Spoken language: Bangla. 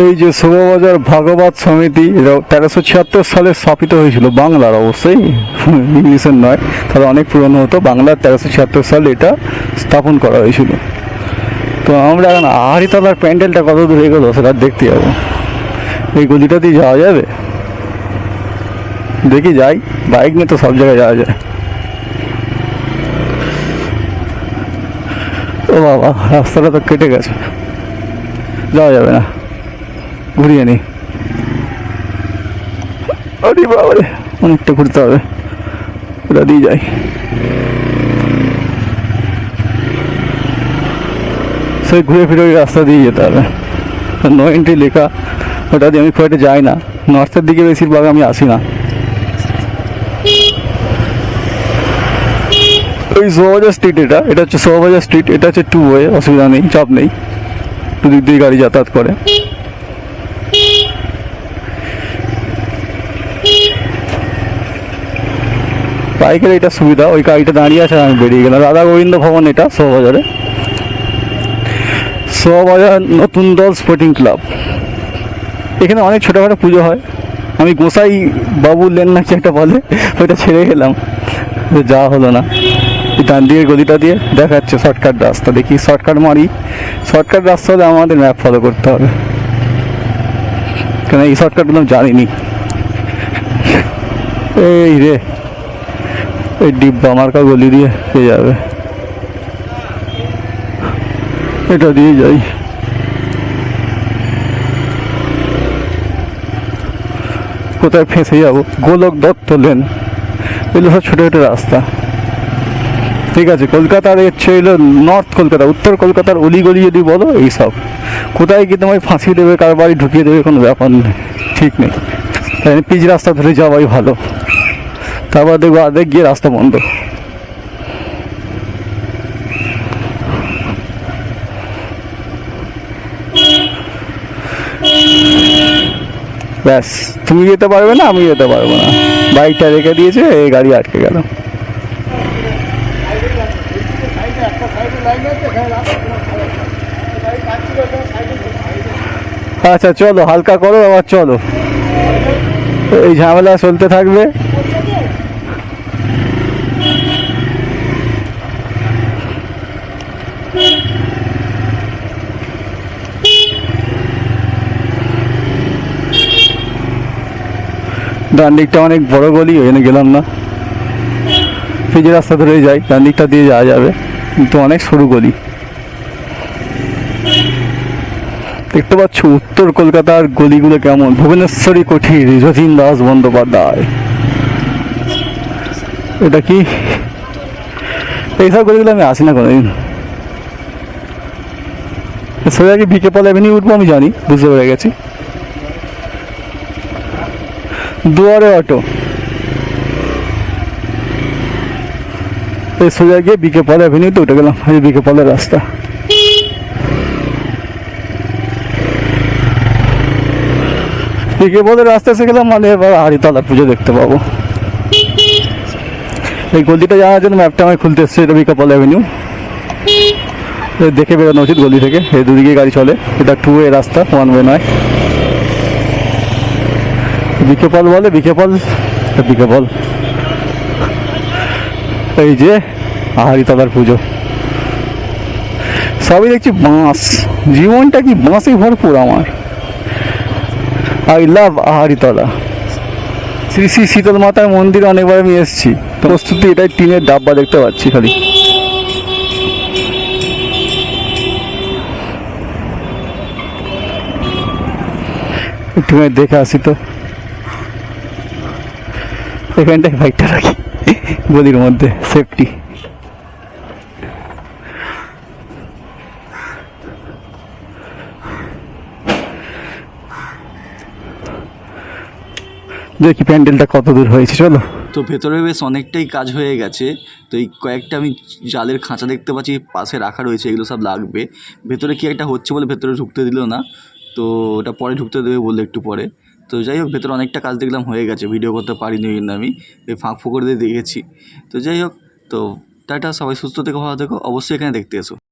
এই যে শোভাবাজার ভাগবত সমিতি তেরোশো ছিয়াত্তর সালে স্থাপিত হয়েছিল। বাংলার অবশ্যই, ইংলিশের নয়, তাহলে অনেক পুরনো হতো। বাংলার তেরোশো ছিয়াত্তর সালে এটা স্থাপন করা হয়েছিল। তো আমরা এখন আহারিতলার প্যান্ডেলটা কত দূর এগোলো সেটা দেখতে যাব। এই গলিটা দিয়ে যাওয়া যাবে? দেখি যাই, বাইক নিয়ে তো সব জায়গায় যাওয়া যায়। ও বাবা, রাস্তাটা তো কেটে গেছে। যাওয়া যাবে না। ঘুরিয়ে নি আরে বাবারে, অনেকটা ঘুরতে হবে। ওটা দিয়ে যাই। সেই ঘুরে ফিরে ওই রাস্তা দিয়ে যেতে হবে। নো এন্ট্রি লেখা, ওটা দিয়ে আমি খুব যাই না। নর্থের দিকে বেশিরভাগ আমি আসি না। ওই সোহাবাজার স্ট্রিট এটা এটা হচ্ছে সোহাবাজার স্ট্রিট এটা হচ্ছে টু ওয়ে অসুবিধা নেই, চাপ নেই। দুদিক দিয়ে গাড়ি যাতায়াত করে। বাইকের এটা সুবিধা, ওই গাড়িটা দাঁড়িয়ে আছে আমি বেরিয়ে গেলাম। রাধা গোবিন্দ ভবন এটা সোহাবাজারে সোহাবাজার নতুন দল স্পোর্টিং ক্লাব এখানে অনেক ছোটোখাটো পুজো হয়। আমি গোসাই বাবু লেন নাকি একটা বলে, ওইটা ছেড়ে গেলাম। যাওয়া হলো না। ডান দিকের গলিটা দিয়ে দেখাচ্ছে শর্টকাট রাস্তা। দেখি শর্টকাট মারি। শর্টকাট রাস্তা হলে আমাদের ম্যাপ ফলো করতে হবে। কেন এই শর্টকাটগুলো জানিনি। এই রে। এই ডিব্বা মার্কা গলি দিয়ে পেয়ে যাবে। এটা দিয়ে যাই। কোথায় ফেঁসে যাব? গোলক দত্ত লেন। এগুলো সব ছোটো ছোটো রাস্তা। ঠিক আছে, কলকাতার হচ্ছে এলো নর্থ কলকাতা, উত্তর কলকাতার অলিগলি যদি বলো এইসব কোথায় গিয়ে তোমায় ফাঁসি দেবে কার বাড়ি ঢুকিয়ে দেবে, কোনো ব্যাপার নেই। ঠিক নেই। পিচ রাস্তা ধরে যাওয়াই ভালো। তারপর দেখব আধেক গিয়ে রাস্তা বন্ধ। ব্যাস, তুমি যেতে পারবে না আমি যেতে পারব না। বাইকটা রেখে দিয়েছে, এই গাড়ি আটকে গেল। আচ্ছা চলো, হালকা করো আবার চলো। এই ঝামেলা চলতে থাকবে। ডান দিকটা অনেক বড় গলি, ওই জন্য গেলাম না। ফিজে রাস্তা ধরে যাই, ডান দিকটা দিয়ে যাওয়া যাবে, কিন্তু অনেক সরু গলি। দেখতে পাচ্ছ উত্তর কলকাতার গলিগুলো কেমন? ভুবনেশ্বরী কুঠির যতীন দাস বন্দ্যোপাধ্যায়। এটা কি? এইসব গলিগুলো আমি আসি না কোনোদিন। সোজা কি বিকে পল অ্যাভিনিউ উঠবো আমি জানি, বুঝতে পেরে গেছি। দুয়ারে অটো। এই সোজা গিয়ে বিকে পল অ্যাভিনিউতে উঠে গেলাম, এই বিকে পলের রাস্তা। বিকে পলের রাস্তা এসে গেলাম মানে এবার হারিতলা পুজো দেখতে পাবো। এই গলিটা যাওয়ার জন্য ম্যাপটা আমায় খুলতে এসছে, এটা বিকে পল অ্যাভিনিউ দেখে বেরোনো উচিত গলি থেকে, এই দুদিকে গাড়ি চলে, এটা টু ওয়ে রাস্তা ওয়ান ওয়ে নয়। বিকেপল বলে বিকেপল বিকেপল এই যে আহারিতলার পুজো। সবই দেখছি বাঁশ। জীবনটা কি বাঁশে ভরপুর আমার। আই লাভ আহারিতলা শ্রী শ্রী শীতল মাতার মন্দির অনেকবার আমি এসেছি। প্রস্তুতি, এটাই টিনের ডাব্বা দেখতে পাচ্ছি খালি। একটু দেখে আসি তো। এখানটায় বাইকটা রাখি। গলির মধ্যে সেফটি দেখি প্যান্ডেলটা কত দূর হয়েছে, চলো। তো ভেতরে বেশ অনেকটাই কাজ হয়ে গেছে। তো এই কয়েকটা আমি জালের খাঁচা দেখতে পাচ্ছি, পাশে রাখা রয়েছে, এগুলো সব লাগবে। ভেতরে কি একটা হচ্ছে বলে ভেতরে ঢুকতে দিল না। তো ওটা পরে ঢুকতে দেবে বলল একটু পরে। তো যাই হোক, ভেতরে অনেকটা কাজ দেখলাম হয়ে গেছে। ভিডিও করতে পারিনি ওই আমি, এই ফাঁক ফুকর দিয়ে দেখেছি। তো যাই হোক, তো টাটা, সবাই সুস্থ থেকে, ভালো থেকো, অবশ্যই এখানে দেখতে এসো।